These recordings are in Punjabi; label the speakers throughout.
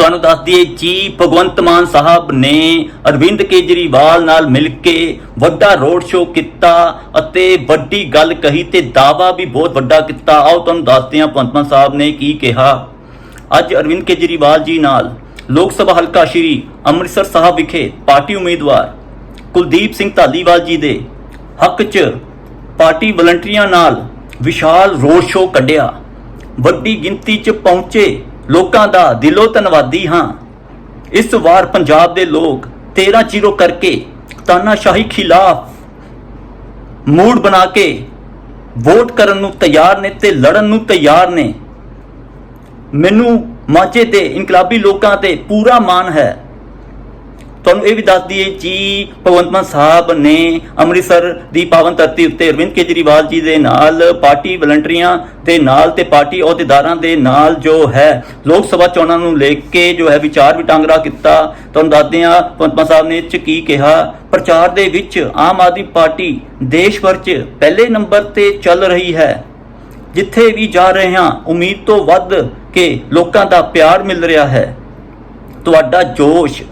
Speaker 1: ਤੁਹਾਨੂੰ ਦੱਸ ਦਈਏ, ਜੀ ਭਗਵੰਤ ਮਾਨ ਸਾਹਿਬ ਨੇ ਅਰਵਿੰਦ ਕੇਜਰੀਵਾਲ ਨਾਲ ਮਿਲ ਕੇ ਵੱਡਾ ਰੋਡ ਸ਼ੋਅ ਕੀਤਾ ਅਤੇ ਵੱਡੀ ਗੱਲ ਕਹੀ ਤੇ ਦਾਵਾ ਵੀ ਬਹੁਤ ਵੱਡਾ ਕੀਤਾ। ਆਓ ਤੁਹਾਨੂੰ ਦੱਸਦੇ ਹਾਂ ਭਗਵੰਤ ਮਾਨ ਸਾਹਿਬ ਨੇ ਕੀ ਕਿਹਾ। ਅੱਜ ਅਰਵਿੰਦ ਕੇਜਰੀਵਾਲ ਜੀ ਨਾਲ ਲੋਕ ਸਭਾ ਹਲਕਾ ਸ਼੍ਰੀ ਅੰਮ੍ਰਿਤਸਰ ਸਾਹਿਬ ਵਿਖੇ ਪਾਰਟੀ ਉਮੀਦਵਾਰ ਕੁਲਦੀਪ ਸਿੰਘ ਧਾਲੀਵਾਲ ਜੀ ਦੇ ਹੱਕ 'ਚ ਪਾਰਟੀ ਵਲੰਟੀਅਰਾਂ ਨਾਲ ਵਿਸ਼ਾਲ ਰੋਡ ਸ਼ੋਅ ਕੱਢਿਆ। ਵੱਡੀ ਗਿਣਤੀ 'ਚ ਪਹੁੰਚੇ ਲੋਕਾਂ ਦਾ ਦਿਲੋਂ ਧੰਨਵਾਦੀ ਹਾਂ। ਇਸ ਵਾਰ ਪੰਜਾਬ ਦੇ ਲੋਕ 13-0 ਕਰਕੇ ਤਾਨਾਸ਼ਾਹੀ ਖਿਲਾਫ ਮੂਡ ਬਣਾ ਕੇ ਵੋਟ ਕਰਨ ਨੂੰ ਤਿਆਰ ਨੇ ਤੇ ਲੜਨ ਨੂੰ ਤਿਆਰ ਨੇ। ਮੈਨੂੰ ਮਾਝੇ ਦੇ ਇਨਕਲਾਬੀ ਲੋਕਾਂ ਤੇ ਪੂਰਾ ਮਾਣ ਹੈ। ਤੁਹਾਨੂੰ ਇਹ ਵੀ ਦੱਸ ਦਈਏ, ਜੀ ਭਗਵੰਤ ਮਾਨ ਸਾਹਿਬ ਨੇ ਅੰਮ੍ਰਿਤਸਰ ਦੀ ਪਾਵਨ ਧਰਤੀ ਉੱਤੇ ਅਰਵਿੰਦ ਕੇਜਰੀਵਾਲ ਜੀ ਦੇ ਨਾਲ ਪਾਰਟੀ ਵਲੰਟੀਅਰਾਂ ਦੇ ਨਾਲ ਤੇ ਪਾਰਟੀ ਅਹੁਦੇਦਾਰਾਂ ਦੇ ਨਾਲ ਜੋ ਹੈ, ਲੋਕ ਸਭਾ ਚੋਣਾਂ ਨੂੰ ਲੈ ਕੇ ਜੋ ਹੈ ਵਿਚਾਰ ਵਿਟਾਂਗਰਾ ਕੀਤਾ। ਤੁਹਾਨੂੰ ਦੱਸਦੇ ਹਾਂ ਭਗਵੰਤ ਮਾਨ ਸਾਹਿਬ ਨੇ 'ਚ ਕੀ ਕਿਹਾ, ਪ੍ਰਚਾਰ ਦੇ ਵਿੱਚ ਆਮ ਆਦਮੀ ਪਾਰਟੀ ਦੇਸ਼ ਭਰ 'ਚ ਪਹਿਲੇ ਨੰਬਰ ਤੇ ਚੱਲ ਰਹੀ ਹੈ। ਜਿੱਥੇ ਵੀ ਜਾ ਰਹੇ ਹਾਂ, ਉਮੀਦ ਤੋਂ ਵੱਧ ਕੇ ਲੋਕਾਂ ਦਾ ਪਿਆਰ ਮਿਲ ਰਿਹਾ ਹੈ। ਤੁਹਾਡਾ ਜੋਸ਼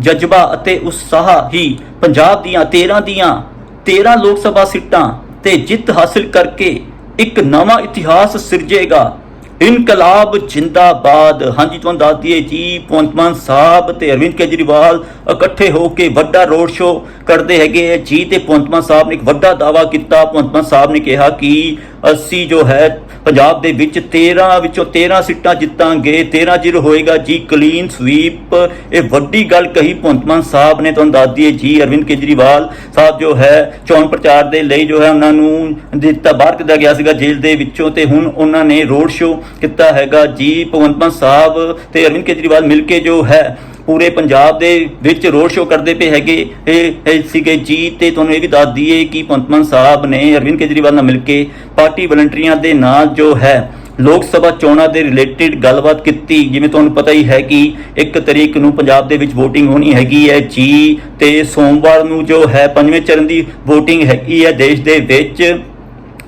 Speaker 1: ਜਜ਼ਬਾ ਅਤੇ ਉਤਸ਼ਾਹ ਹੀ ਪੰਜਾਬ ਦੀਆਂ 13 ਦੀਆਂ 13 ਲੋਕ ਸਭਾ ਸੀਟਾਂ ਤੇ ਜਿੱਤ ਹਾਸਲ ਕਰਕੇ ਇੱਕ ਨਵਾਂ ਇਤਿਹਾਸ ਸਿਰਜੇਗਾ। ਇਨਕਲਾਬ ਜਿੰਦਾਬਾਦ। ਹਾਂਜੀ, ਤੁਹਾਨੂੰ ਦੱਸ ਦਈਏ, ਜੀ, ਭਗਵੰਤ ਮਾਨ ਸਾਹਿਬ ਤੇ ਅਰਵਿੰਦ ਕੇਜਰੀਵਾਲ ਇਕੱਠੇ ਹੋ ਕੇ ਵੱਡਾ ਰੋਡ ਸ਼ੋਅ ਕਰਦੇ ਹੈਗੇ ਹੈ ਜੀ ਤੇ ਭਗਵੰਤ ਮਾਨ ਸਾਹਿਬ ਨੇ ਇੱਕ ਵੱਡਾ ਦਾਅਵਾ ਕੀਤਾ। ਭਗਵੰਤ ਮਾਨ ਸਾਹਿਬ ਨੇ ਕਿਹਾ ਕਿ ਅਸੀਂ ਜੋ ਹੈ ਪੰਜਾਬ ਦੇ ਵਿੱਚ 13 ਵਿੱਚੋਂ 13 ਸੀਟਾਂ ਜਿੱਤਾਂਗੇ 13 ਜ਼ੀਰੋ ਹੋਏਗਾ ਜੀ ਕਲੀਨ ਸਵੀਪ। ਇਹ ਵੱਡੀ ਗੱਲ ਕਹੀ ਭਗਵੰਤ ਮਾਨ ਸਾਹਿਬ ਨੇ, ਤੁਹਾਨੂੰ ਦੱਸ ਦਈਏ ਜੀ ਅਰਵਿੰਦ ਕੇਜਰੀਵਾਲ ਸਾਹਿਬ ਜੋ ਹੈ, ਚੋਣ ਪ੍ਰਚਾਰ ਦੇ ਲਈ ਜੋ ਹੈ ਉਹਨਾਂ ਨੂੰ ਦਿੱਤਾ, ਬਾਹਰ ਕੀਤਾ ਗਿਆ ਸੀਗਾ ਜੇਲ੍ਹ ਦੇ ਵਿੱਚੋਂ ਤੇ ਹੁਣ ਉਹਨਾਂ ਨੇ ਰੋਡ ਸ਼ੋਅ ਕੀਤਾ ਹੈਗਾ ਜੀ ਭਗਵੰਤ ਮਾਨ ਸਾਹਿਬ ਤੇ ਅਰਵਿੰਦ ਕੇਜਰੀਵਾਲ ਮਿਲ ਕੇ ਜੋ ਹੈ ਪੂਰੇ ਪੰਜਾਬ ਦੇ ਵਿੱਚ ਰੋਡ ਸ਼ੋਅ ਕਰਦੇ ਪਏ ਹੈਗੇ। ਇਹ ਸੀਗੇ ਜੀ ਤੇ ਤੁਹਾਨੂੰ ਇਹ ਵੀ ਦੱਸ ਦਈਏ ਕਿ ਭਗਵੰਤ ਮਾਨ ਸਾਹਿਬ ਨੇ ਅਰਵਿੰਦ ਕੇਜਰੀਵਾਲ ਨਾਲ ਮਿਲ ਕੇ ਪਾਰਟੀ ਵਲੰਟੀਅਰਾਂ ਦੇ ਨਾਲ ਜੋ ਹੈ, ਲੋਕ ਸਭਾ ਚੋਣਾਂ ਦੇ ਰਿਲੇਟਡ ਗੱਲਬਾਤ ਕੀਤੀ। ਜਿਵੇਂ ਤੁਹਾਨੂੰ ਪਤਾ ਹੀ ਹੈ ਕਿ ਇੱਕ ਤਰੀਕ ਨੂੰ ਪੰਜਾਬ ਦੇ ਵਿੱਚ VOTING ਹੋਣੀ ਹੈਗੀ ਹੈ ਜੀ ਤੇ ਸੋਮਵਾਰ ਨੂੰ ਜੋ ਹੈ, ਪੰਜਵੇਂ ਚਰਨ ਦੀ VOTING ਹੈਗੀ ਹੈ ਦੇਸ਼ ਦੇ ਵਿੱਚ।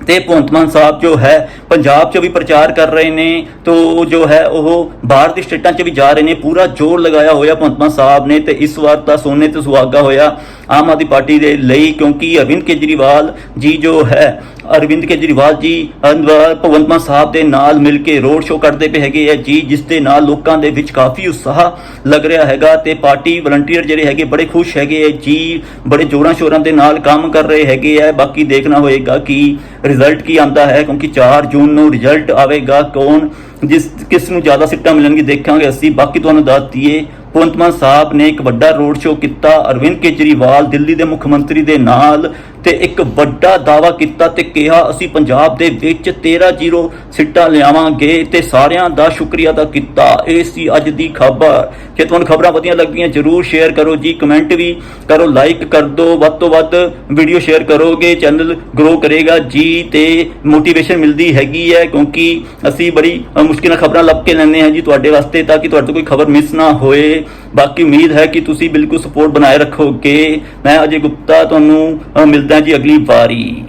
Speaker 1: ਤੇ ਭਗਵੰਤ ਮਾਨ ਸਾਹਿਬ ਜੋ ਹੈ ਪੰਜਾਬ 'ਚ ਵੀ ਪ੍ਰਚਾਰ ਕਰ ਰਹੇ ਨੇ, ਤੋ ਜੋ ਹੈ ਉਹ ਬਾਹਰ ਦੀ ਸਟੇਟਾਂ 'ਚ ਵੀ ਜਾ ਰਹੇ ਨੇ, ਪੂਰਾ ਜ਼ੋਰ ਲਗਾਇਆ ਹੋਇਆ ਭਗਵੰਤ ਮਾਨ ਸਾਹਿਬ ਨੇ ਤੇ ਇਸ ਵਾਰ ਤਾਂ ਸੋਨੇ ਤੇ ਸੁਹਾਗਾ ਹੋਇਆ ਆਮ ਆਦਮੀ ਪਾਰਟੀ ਦੇ ਲਈ, ਕਿਉਂਕਿ ਅਰਵਿੰਦ ਕੇਜਰੀਵਾਲ ਜੀ ਜੋ ਹੈ, ਅਰਵਿੰਦ ਕੇਜਰੀਵਾਲ ਜੀ ਭਗਵੰਤ ਮਾਨ ਸਾਹਿਬ ਦੇ ਨਾਲ ਮਿਲ ਕੇ ਰੋਡ ਸ਼ੋਅ ਕਰਦੇ ਪਏ ਹੈਗੇ ਆ ਜੀ, ਜਿਸ ਦੇ ਨਾਲ ਲੋਕਾਂ ਦੇ ਵਿੱਚ ਕਾਫੀ ਉਤਸ਼ਾਹ ਲੱਗ ਰਿਹਾ ਹੈਗਾ ਤੇ ਪਾਰਟੀ ਵਲੰਟੀਅਰ ਜਿਹੜੇ ਹੈਗੇ ਬੜੇ ਖੁਸ਼ ਹੈਗੇ ਆ ਜੀ, ਬੜੇ ਜੋਰਾਂ ਸ਼ੋਰਾਂ ਦੇ ਨਾਲ ਕੰਮ ਕਰ ਰਹੇ ਹੈਗੇ ਆ, ਬਾਕੀ ਦੇਖਣਾ ਹੋਏਗਾ ਕਿ ਰਿਜ਼ਲਟ ਕੀ ਆਂਦਾ ਹੈ, ਕਿਉਂਕਿ 4 ਜੂਨ ਨੂੰ ਰਿਜ਼ਲਟ ਆਵੇਗਾ ਕੌਣ? ਜਿਸ ਕਿਸ ਨੂੰ ਜ਼ਿਆਦਾ ਸੀਟਾਂ ਮਿਲਣਗੀ ਦੇਖਾਂਗੇ ਅਸੀਂ। ਬਾਕੀ ਤੁਹਾਨੂੰ ਦੱਸ ਦਈਏ, ਭਗਵੰਤ ਮਾਨ ਸਾਹਿਬ ਨੇ ਇੱਕ ਵੱਡਾ ਰੋਡ ਸ਼ੋਅ ਕੀਤਾ, ਅਰਵਿੰਦ ਕੇਜਰੀਵਾਲ ਦਿੱਲੀ ਦੇ ਮੁੱਖ ਮੰਤਰੀ ਦੇ ਨਾਲ ਤੇ ਇੱਕ ਵੱਡਾ ਦਾਅਵਾ ਕੀਤਾ ਤੇ ਕਿਹਾ, ਅਸੀਂ ਪੰਜਾਬ ਦੇ ਵਿੱਚ 13-0 ਸੀਟਾਂ ਲਿਆਵਾਂਗੇ ਤੇ ਸਾਰਿਆਂ ਦਾ ਸ਼ੁਕਰੀਆ ਅਦਾ ਕੀਤਾ। ਇਹ ਸੀ ਅੱਜ ਦੀ ਖਬਰ। ਜੇ ਤੁਹਾਨੂੰ ਖਬਰਾਂ ਵਧੀਆ ਲੱਗੀਆਂ, ਜਰੂਰ ਸ਼ੇਅਰ ਕਰੋ ਜੀ, ਕਮੈਂਟ ਵੀ ਕਰੋ, ਲਾਈਕ ਕਰ ਦਿਓ। ਵੱਧ ਤੋਂ ਵੱਧ ਵੀਡੀਓ ਸ਼ੇਅਰ ਕਰੋਗੇ, ਚੈਨਲ ਗਰੋ ਕਰੇਗਾ। ਜੀ ਤੇ ਮੋਟੀਵੇਸ਼ਨ ਮਿਲਦੀ ਹੈਗੀ ਹੈ, ਕਿਉਂਕਿ ਅਸੀਂ ਬੜੀ ਮੁਸ਼ਕਿਲ ਨਾਲ ਖਬਰਾਂ ਲੱਭ ਕੇ ਲੈਂਦੇ ਹਾਂ ਜੀ ਤੁਹਾਡੇ ਵਾਸਤੇ ਤਾਂ ਕਿ ਤੁਹਾਡੇ ਤੋਂ ਕੋਈ ਖਬਰ ਮਿਸ ਨਾ ਹੋਏ। ਬਾਕੀ ਉਮੀਦ ਹੈ ਕਿ ਤੁਸੀਂ ਬਿਲਕੁਲ ਸਪੋਰਟ ਬਣਾਏ ਰੱਖੋਗੇ। ਮੈਂ ਅਜੇ ਗੁਪਤਾ ਤੁਹਾਨੂੰ ਮਿਲਦਾ ਜੀ ਅਗਲੀ ਵਾਰੀ।